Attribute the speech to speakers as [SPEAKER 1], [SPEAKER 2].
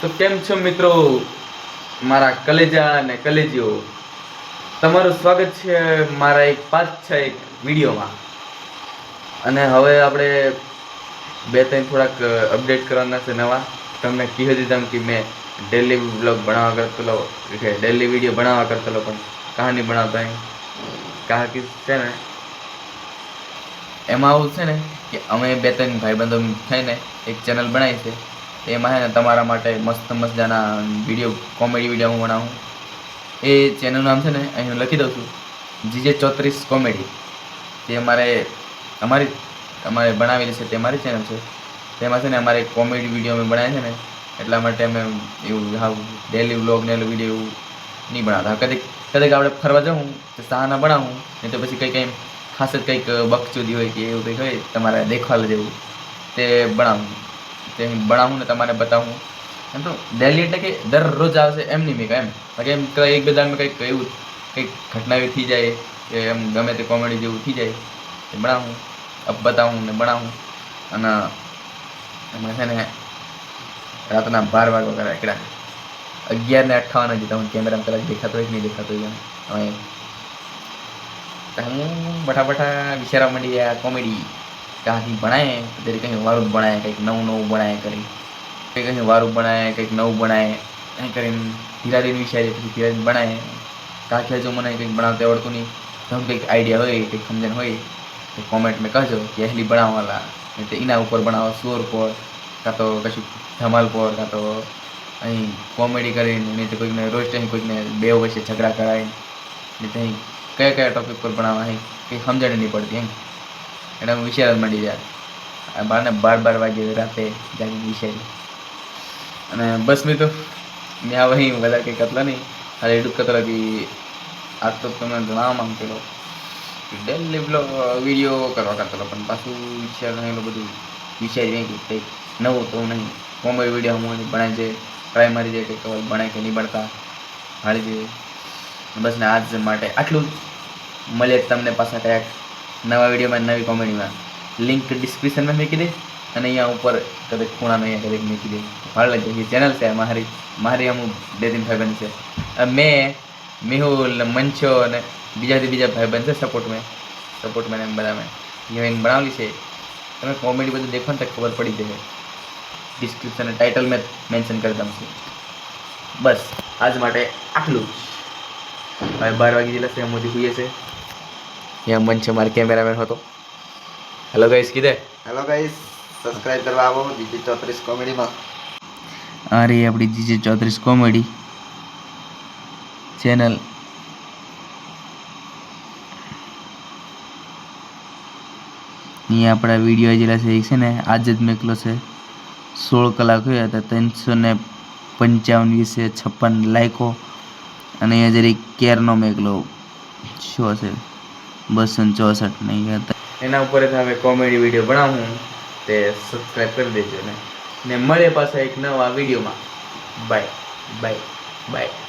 [SPEAKER 1] તો કેમ છો મિત્રો? મારા કલેજા અને કલેજીઓ, તમારું સ્વાગત છે મારા એક પાંચ છ એક વિડીયોમાં. અને હવે આપણે બે ત્રણ થોડાક અપડેટ કરવાના છે નવા. તમને કીધું દીધા કે મેં ડેલી બ્લોગ બનાવવા કરતો કે ડેલી વીડિયો બનાવવા કરતો પણ કહાની બનાવતા અહીં કારણ કે છે ને, એમાં આવું છે ને કે અમે બે ત્રણ ભાઈબંધો થઈને એક ચેનલ બનાવી છે. એમાં છે ને તમારા માટે મસ્ત મજાના વીડિયો, કોમેડી વીડિયો હું બનાવું. એ ચેનલનું નામ છે ને, અહીં હું લખી દઉં છું. જીજે ચોત્રીસ કોમેડી. તે અમારે, અમારી, અમારે બનાવેલી છે તે મારી ચેનલ છે. તેમાં છે ને અમારે કોમેડી વીડિયો અમે બનાવ્યા છે ને, એટલા માટે અમે એવું હાવ ડેલી વ્લોગ ને વીડિયો એવું નહીં બનાવતા. કદાચ કદાચ આપણે ફરવા જાઉં તો સહાના બનાવું, નહીં તો પછી કંઈ કંઈ ખાસ જ કંઈક બકચોદી હોય કે એવું કંઈક હોય, તમારે દેખવા જેવું, તે બનાવું. તે બનાવું ને તમારે બતાવું. એમ તો ડેલી એટલે કે દરરોજ આવશે એમ નહીં મેં એમ. બાકી એમ એક બે કંઈક એવું કંઈક ઘટના એવી થઈ જાય કે એમ ગમે તે કોમેડી જેવું થઈ જાય. એ બનાવું અપ બતાવું ને બનાવું અને એમાં છે ને રાતના બાર વાગ્યા કરે એકડા. અગિયાર ને અઠાવન જ તમને કેમેરામાં કદાચ દેખાતો હોય કે નહીં દેખાતો હોય હવે હું બઠા બઠા વિચારવા માંડી ગયા કોમેડી કાંથી ભણાય ત્યારે કંઈ વારું ભણાય કંઈક નવું નવું ભણાય કરી. કંઈ કંઈ વારું ભણાય કંઈક નવું ભણાય એમ કરીને ધીરાધીન વિચારીએ, પછી ધીરાધીન ભણાય કાંઠે જો મને કંઈક ભણાવતા આવડતું નહીં. તો કંઈક આઈડિયા હોય, કંઈક સમજણ હોય, તો કોમેન્ટ મેં કહેજો કે પહેલી ભણાવવાલા એટલે એના ઉપર ભણાવો સુર પર, કાં તો કશું ધમાલ પર, કાં તો અહીં કોમેડી કરીને, નહીં તો કોઈકને રોજ અહીં, કોઈકને બે વચ્ચે ઝઘડા કરાય નહીં તો અહીં કયા કયા ટોપિક પર ભણાવવા અહીં કંઈ સમજણ નહીં પડતી એમ. એટલે હું મળી જાય બારને બાર બાર વાગે રાતે જાગીને વિચારી અને બસ મેં તો મેં આ અહીં વધારે કંઈ કરતા નહીં. ખાલી એટલું કરતા કે આજ તો તમે જણાવવા માંગતો ડેલી બ્લોગ વીડિયો કરવા કરતો પણ પાછું વિચાર એટલું બધું વિચારી નહીં કે કંઈક નવું તો નહીં. કોમેડી વીડિયો હું બનાવી છે. ટ્રાય મારી જાય કે ખબર ભણાય કે નહીં ભણતા હાળી જોઈએ બસ ને આજ માટે આટલું જ. મળે તમને પાછા કયાક. નવા વિડીયોમાં, નવી કોમેડીમાં. લિંક ડિસ્ક્રિપ્શનમાં મૂકી દે અને અહીંયા ઉપર કદાચ ખૂણામાં અહીંયા કદાચ મૂકી દે. ભાળ લઈ ચેનલ છે, મારી મારી અમુક બે ત્રણ ભાઈબંધ છે. મેં, મેહુલ ને મંચો અને બીજાથી બીજા ભાઈબંધ છે સપોર્ટમાં સપોર્ટમાં એમ બધા મેં હિરોઈન બનાવેલી છે. તમે કોમેડી બધું દેખો ને તો ખબર પડી જશે ડિસ્ક્રિપ્શન અને ટાઇટલ મેં મેન્શન કરી દઉં છું. બસ, આજ માટે આટલું હવે બાર વાગી જેટલા મોદી હુઈએ છે. ત્યાં મન છે મારે કેમેરામેન હતો. હેલો ગાઈસ કીધે?
[SPEAKER 2] હેલો ગાઈસ સબસ્ક્રાઇબ કરવા આવો જીજે ચોત્રીસ કોમેડીમાં
[SPEAKER 1] રહી આપણી જીજે ચોત્રીસ કોમેડી ચેનલ અહીંયા આપણા વીડિયો જેલા છે છે ને આજે જ મેકલો છે. સોળ કલાક હોય હતા ત્રણસો ને પંચાવન વિશે છપ્પન લાયકો અને અહીંયા જરી કેરનો મેકલો શો છે. બસો ચોસઠ નહીં હતા. એના ઉપર જ હવે કોમેડી વીડિયો બનાવું તે સબસ્ક્રાઈબ કરી દેજો ને. ને મળે પાછા એક નવા વિડીયોમાં. Bye bye bye